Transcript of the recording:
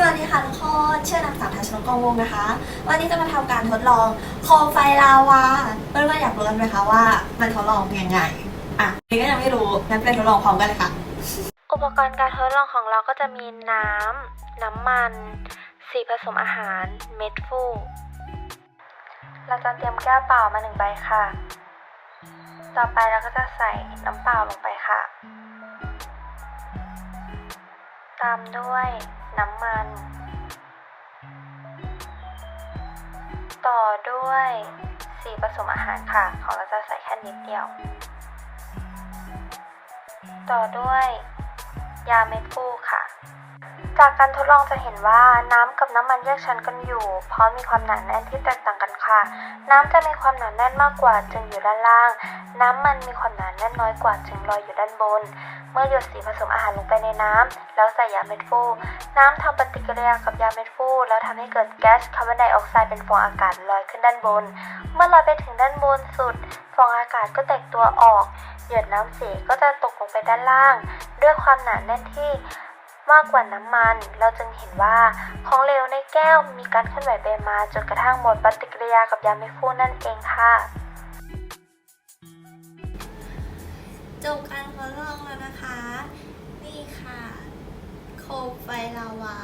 สวัสดีค่ะทุกคนชื่อนางสาวทัชนกกองวงนะคะ วันนี้จะมาทำการทดลองโคมไฟลาวาเพื่อนๆอยากรู้กันไหมคะว่ามันทดลองยังไง อะนี่ก็ยังไม่รู้งั้นไปทดลองพร้อมกันเลยค่ะอุปกรณ์การทดลองของเราก็จะมีน้ำน้ำมัน สีผสมอาหาร เม็ดฟูเราจะเตรียมแก้วเปล่ามาหนึ่งใบค่ะ ต่อไปเราก็จะใส่น้ำเปล่าลงไปค่ะ ตามด้วย น้ำมัน ต่อด้วยสีผสมอาหารค่ะ ของเราจะใส่แค่นิดเดียว ต่อด้วยยาเม็ดฟูค่ะ จากการทดลองจะเห็นว่าน้ำกับน้ำมันแยกชั้นกันอยู่ เพราะมีความหนาแน่นที่แตกต่างกันค่ะ น้ำจะมีความหนาแน่นมากกว่าจึงอยู่ด้านล่าง น้ำมันมีความหนาแน่นน้อยกว่าจึงลอยอยู่ด้านบน เมื่อหยดสีผสมอาหารลงไปในน้ำแล้วใส่ยาเม็ดฟูน้ำทำปฏิกิริยากับยาเม็ดฟูแล้วทำให้เกิดแก๊สคาร์บอนไดออกไซด์เป็นฟองอากาศลอยขึ้นด้านบน เมื่อลอยไปถึงด้านบนสุด ฟองอากาศก็แตกตัวออก หยดน้ำสีก็จะตกลงไปด้านล่าง ด้วยความหนาแน่นที่ มากกว่าน้ำมัน เราจึงเห็นว่าของเหลวในแก้วมีการเคลื่อนไหวไปมาจนกระทั่งหมดปฏิกิริยากับยาเมฟูนั่นเองค่ะจบการทดลองแล้วนะคะ นี่ค่ะ โคมไฟลาวา